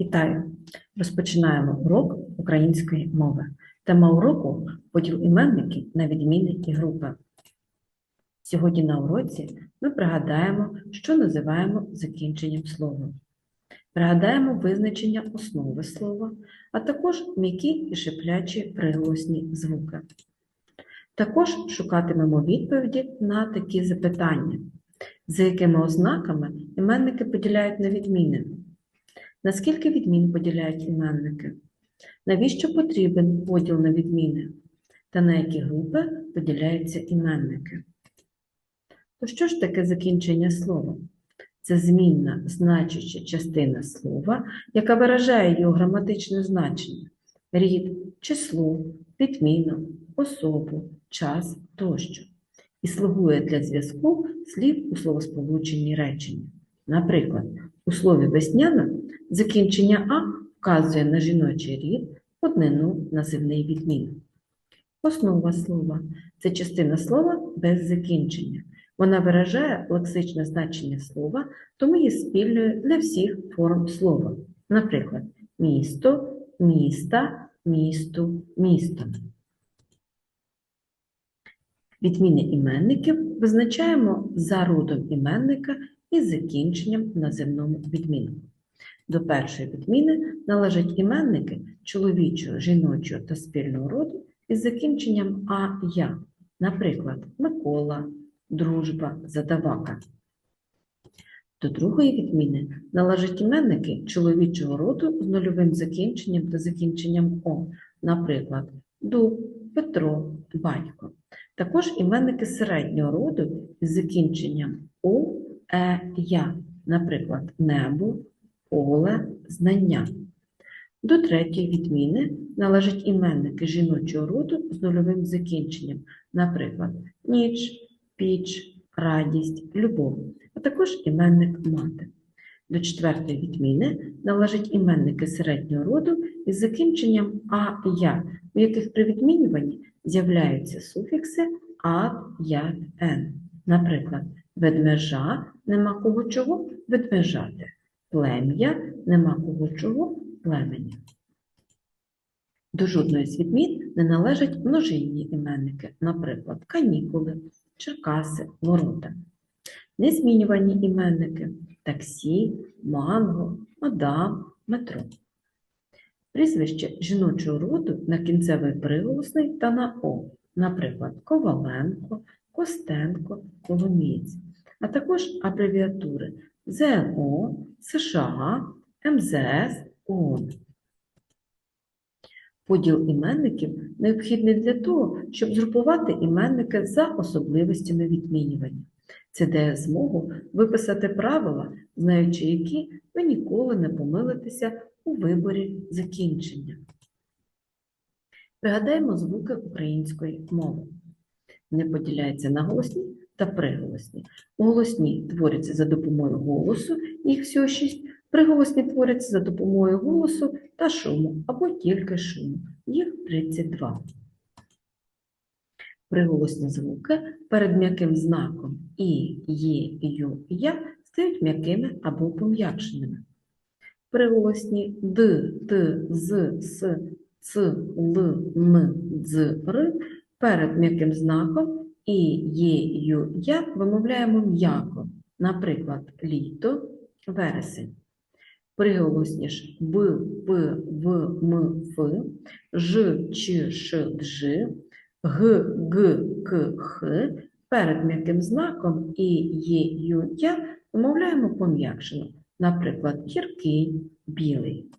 Вітаю! Розпочинаємо урок української мови. Тема уроку поділ іменників на відміни і групи. Сьогодні на уроці ми пригадаємо, що називаємо закінченням слова. Пригадаємо визначення основи слова, а також м'які і шиплячі приголосні звуки. Також шукатимемо відповіді на такі запитання, за якими ознаками іменники поділяють на відміни. Наскільки відмін поділяють іменники? Навіщо потрібен поділ на відміни? Та на які групи поділяються іменники? То що ж таке закінчення слова? Це змінна значуща частина слова, яка виражає його граматичне значення рід, число, відміну, особу, час тощо, і слугує для зв'язку слів у словосполученні речення. Наприклад, у слові весняна закінчення А вказує на жіночий рід, однину називний відмін. Основа слова це частина слова без закінчення. Вона виражає лексичне значення слова, тому є спільною для всіх форм слова. Наприклад, місто, міста, місту, місто. Відміни іменників визначаємо за родом іменника і закінченням називному відмінку. До першої відміни належать іменники чоловічого, жіночого та спільного роду із закінченням а я, наприклад, Микола, дружба, задавака. До другої відміни належать іменники чоловічого роду з нульовим закінченням та закінченням о, наприклад, Дуб, Петро, Батько. Також іменники середнього роду із закінченням у, е, я, наприклад, небо, поле, знання. До третьої відміни належать іменники жіночого роду з нульовим закінченням, наприклад, ніч, піч, радість, любов, а також іменник мати. До четвертої відміни належать іменники середнього роду із закінченням а я, у яких при відмінюванні з'являються суфікси ад, яд, ен. Наприклад, ведмежа нема кого чого ведмежати, плем'я нема кого чого племені. До жодної з відмін не належать множинні іменники, наприклад, канікули, черкаси, ворота. Незмінювані іменники таксі, манго, мадам, метро. Прізвище жіночого роду на кінцевий приголосний та на О, наприклад, Коваленко, Костенко, Коломієць, а також абревіатури ЗНО, США, МЗС, ООН. Поділ іменників необхідний для того, щоб згрупувати іменники за особливостями відмінювання. Це дає змогу виписати правила, знаючи які ви ніколи не помилитеся у виборі закінчення. Пригадаємо звуки української мови. Не поділяються на голосні та приголосні. Голосні творяться за допомогою голосу, їх всього шість. Приголосні творяться за допомогою голосу та шуму або тільки шуму. Їх 32. Приголосні звуки перед м'яким знаком і, є, ю, я стають м'якими або пом'якшеними. Приголосні д, т, з, с, ц, л, н, дз, р перед м'яким знаком і, є, ю, я вимовляємо м'яко, наприклад, літо, вересень. Ж б, п, в, м, ф, ж, ч, ш, дж, г, г, к, х перед м'яким знаком і є, ю, я вимовляємо пом'якшено, наприклад, гіркий, білий.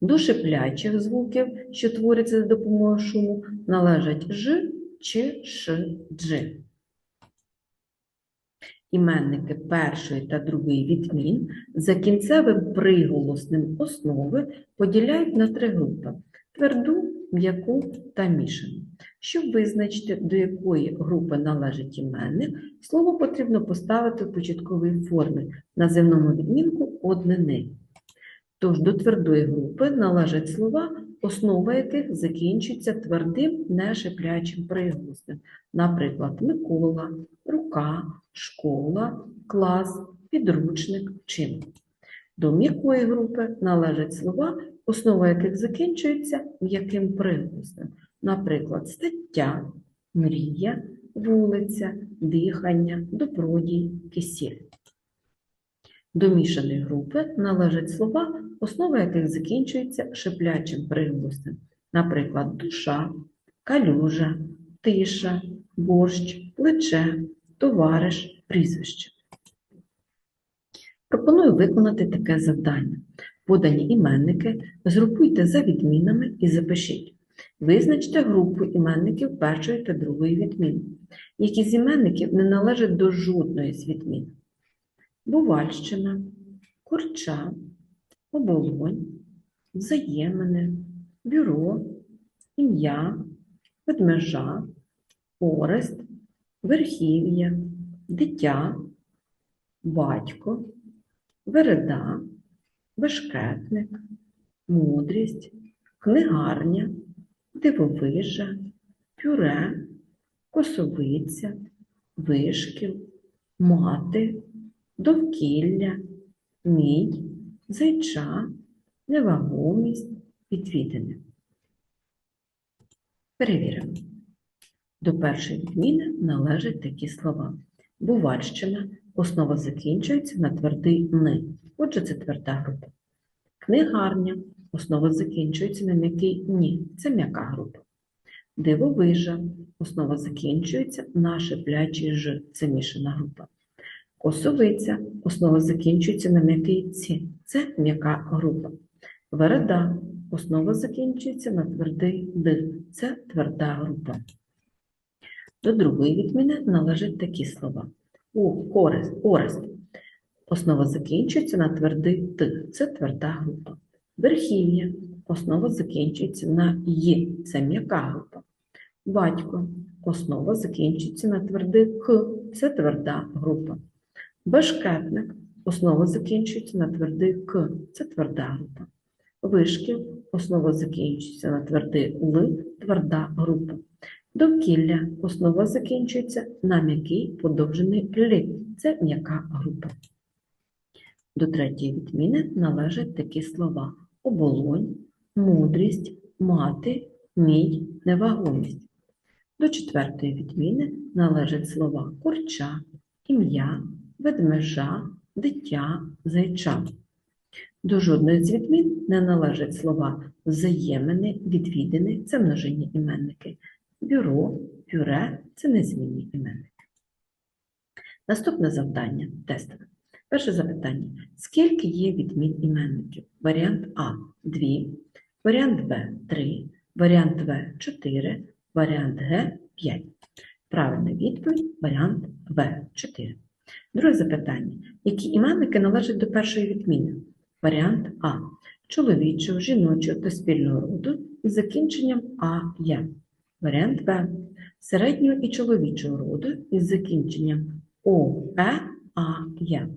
До шиплячих звуків, що творяться за допомогою шуму, належать ж, ч, ш, дж. Іменники першої та другої відмін за кінцевим приголосним основи поділяють на три групи тверду, м'яку та мішану. Щоб визначити, до якої групи належить іменник, слово потрібно поставити в початковій формі називному відмінку однини. Тож до твердої групи належать слова, основа яких закінчується твердим нешиплячим приголосним, наприклад, Микола, рука, школа, клас, підручник, вчинок. До м'якої групи належать слова, основа яких закінчується м'яким приголосним. Наприклад, стаття, мрія, вулиця, дихання, добродій, кисіль. До мішаної групи належать слова, основа яких закінчується шиплячим приголосним. Наприклад, душа, калюжа, тиша, борщ, плече, товариш, прізвище. Пропоную виконати таке завдання. Подані іменники згрупуйте за відмінами і запишіть. Визначте групу іменників першої та другої відміни, які з іменників не належать до жодної з відмін. Бувальщина, Курча, Оболонь, Взаємини, Бюро, Ім'я, Ведмежа, Орест, Верхів'я, Дитя, Батько, Вереда, Бешкетник, Мудрість, Книгарня, Дивовижа, Пюре, Косовиця, Вишкіл, Мати, Довкілля, Мідь, Зайча, Невагомість, Відвідини. Перевіримо. До першої відміни належать такі слова. Бувальщина. Основа закінчується на твердий ни. Отже, це тверда група. Книгарня. Основа закінчується на м'який ні. Це м'яка група. Дивовижа. Основа закінчується на шиплячий ж. Це мішана група. Косовиця. Основа закінчується на м'який ці. Це м'яка група. Вереда. Основа закінчується на твердий д. Це тверда група. До другої відміни належать такі слова. У Орест, Орест. Основа закінчується на твердий Т. Це тверда група. Верхів'я. Основа закінчується на Й. Це м'яка група. Батько. Основа закінчується на твердий Х. Це тверда група. Бешкетник. Основа закінчується на твердий К. Це тверда група. Вишкіл. Основа закінчується на твердий Л. Тверда група. Довкілля. Основа закінчується на м'який подовжений лі. Це м'яка група. До третьої відміни належать такі слова: оболонь, мудрість, мати, мідь, невагомість. До четвертої відміни належать слова курча, ім'я, ведмежа, дитя, зайча. До жодної з відмін не належать слова взаємини, відвідини це множинні іменники. Бюро, пюре це незмінні іменники. Наступне завдання тестове. Перше запитання. Скільки є відмін іменників? Варіант А 2, варіант Б 3, варіант В 4, варіант Г 5. Правильна відповідь варіант В 4. Друге запитання. Які іменники належать до першої відміни? Варіант А. Чоловічого, жіночого та спільного роду із закінченням А Я. Варіант Б. Середнього і чоловічого роду із закінченням О, Е, А, Я.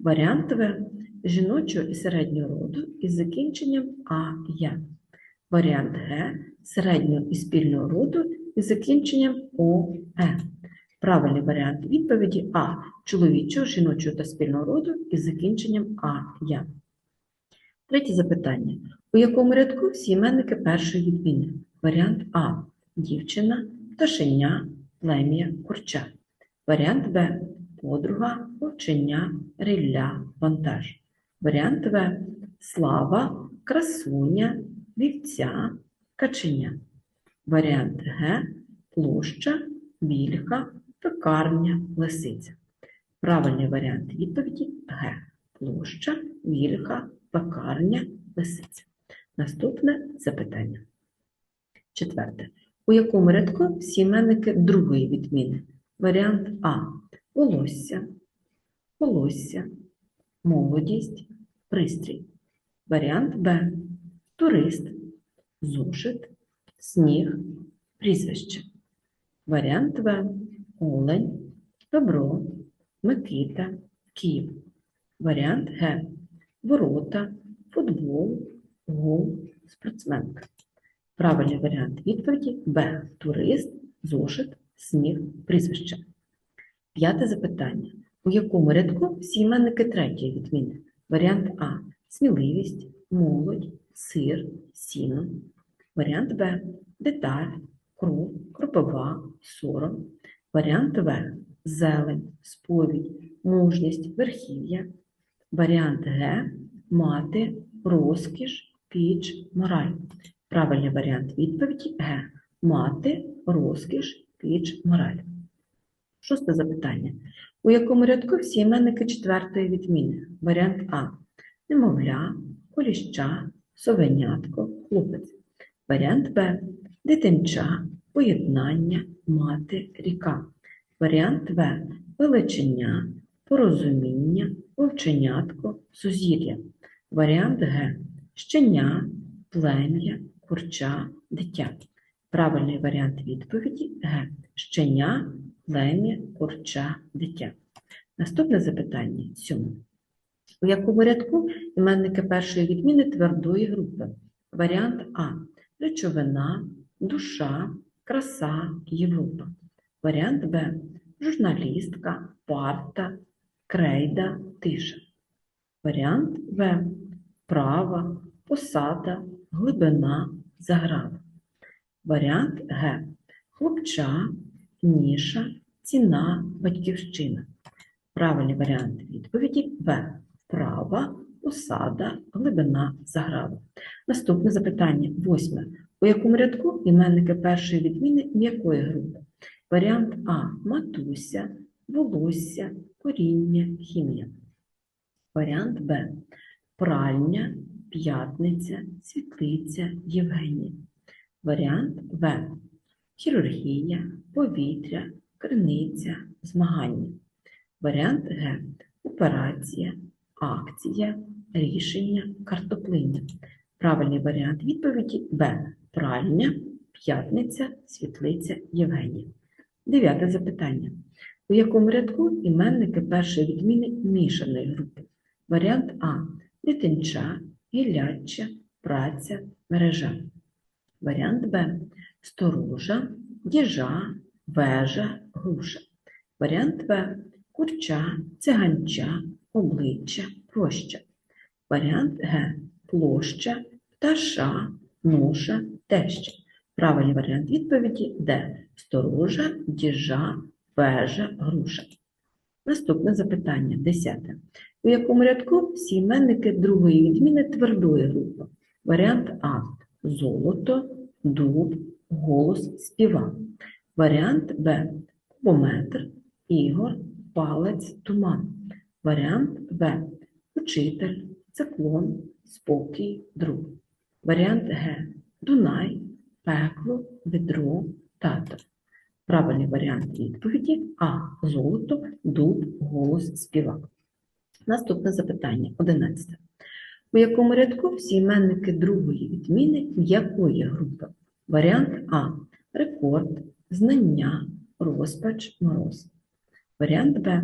Варіант В. Жіночого і середнього роду із закінченням А, Я. Варіант Г. Середнього і спільного роду із закінченням О, Е. Правильний варіант відповіді А. Чоловічого, жіночого та спільного роду із закінченням А, Я. Третє запитання. У якому рядку всі іменники першої відміни? Варіант А. Дівчина, пташеня, плем'я, курча. Варіант Б. Подруга, вовчення, рілля, вантаж. Варіант В. Слава, красуня, вівця, каченя. Варіант Г. Площа, білька, пекарня, лисиця. Правильний варіант відповіді Г. Площа, вільха, пекарня, лисиця. Наступне запитання. Четверте. У якому рядку всі іменники другої відміни? Варіант А. Волосся, волосся, молодість, пристрій. Варіант Б. Турист, зошит, сніг, прізвище. Варіант В. Олень, добро, Микита, Київ. Варіант Г. Ворота, футбол, гол, спортсменка. Правильний варіант відповіді Б. Турист, зошит, сніг, прізвище. П'яте запитання. У якому рядку всі іменники третьої відміни? Варіант А. Сміливість, молодь, сир, сіно. Варіант Б. Деталь, кров, кропива, сором. Варіант В. Зелень, сповідь, мужність, верхів'я. Варіант Г. Мати, розкіш, піч, мораль. Правильний варіант відповіді Г. Мати, розкіш, піч, мораль. Шосте запитання. У якому рядку всі іменники четвертої відміни? Варіант А. Немовля, коліща, совенятко, хлопець. Варіант Б. Дитинча, поєднання, мати, ріка. Варіант В. Величення, порозуміння, вовченятко, сузір'я. Варіант Г. Щеня, плем'я, курча, дитя. Правильний варіант відповіді Г. Щеня, плем'я, курча, дитя. Наступне запитання сьоме. У якому рядку іменники першої відміни твердої групи? Варіант А. Речовина, душа, краса, Європа. Варіант Б. Журналістка, парта, крейда, тиша. Варіант В. Права, посада, глибина, заграва. Варіант Г. Хлопча, ніша, ціна, батьківщина. Правильний варіант відповіді В. Права, посада, глибина, заграва. Наступне запитання, восьме. У якому рядку іменники першої відміни м'якої групи? Варіант А. Матуся, волосся, коріння, хімія. Варіант Б. Пральня, п'ятниця, світлиця, Євгенія. Варіант В. Хірургія, повітря, криниця, змагання. Варіант Г. Операція, акція, рішення, картоплиня. Правильний варіант відповіді Б. Пральня, п'ятниця, світлиця, Євгенія. Дев'яте запитання. У якому рядку іменники першої відміни мішаної групи? Варіант А. Дитинча, гіляча, праця, мережа. Варіант Б. Сторожа, діжа, вежа, груша. Варіант В. Курча, циганча, обличчя, проща. Варіант Г. Площа, пташа, ноша, теща. Правильний варіант відповіді Д. Сторожа, діжа, вежа, груша. Наступне запитання, десяте. У якому рядку всі іменники другої відміни твердої групи? Варіант А. Золото, дуб, голос, співа. Варіант Б. Кубометр, ігор, палець, туман. Варіант В. Учитель, циклон, спокій, друг. Варіант Г. Дунай, пекло, відро, тато. Правильний варіант відповіді А. Золото, дуб, голос, співак. Наступне запитання, 11. У якому рядку всі іменники другої відміни м'якої групи? Варіант А. Рекорд, знання, розпач, мороз. Варіант Б.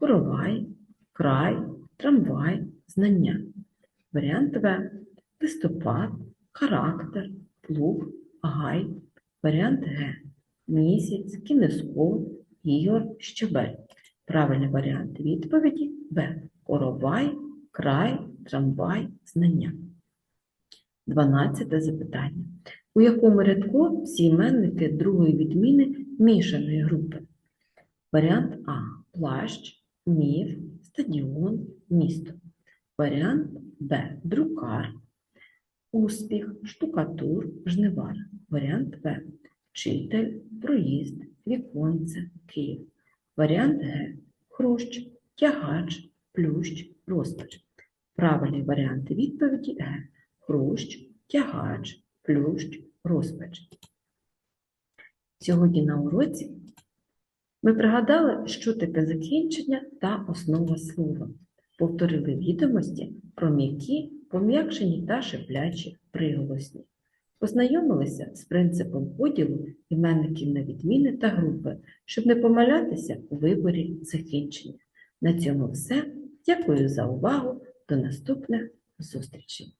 Коровай, край, трамвай, знання. Варіант В. Листопад, характер, плуг, гай. Варіант Г. Місяць, кінескоп, ігор, щебель. Правильний варіант відповіді В. Коровай, край, трамвай, знання. Дванадцяте запитання. У якому рядку всі іменники другої відміни мішаної групи? Варіант А. Плащ, міф, стадіон, місто. Варіант Б. Друкар, успіх, штукатур, жнивар. Варіант В. Вчитель, проїзд, віконце, Київ. Варіант Г. Хрущ, тягач, плющ, розпач. Правильний варіант відповіді Г. Хрущ, тягач, плющ, розпач. Сьогодні на уроці ми пригадали, що таке закінчення та основа слова. Повторили відомості про м'які, пом'якшені та шиплячі приголосні. Познайомилися з принципом поділу іменників на відміни та групи, щоб не помилятися у виборі закінчення. На цьому все. Дякую за увагу. До наступних зустрічей!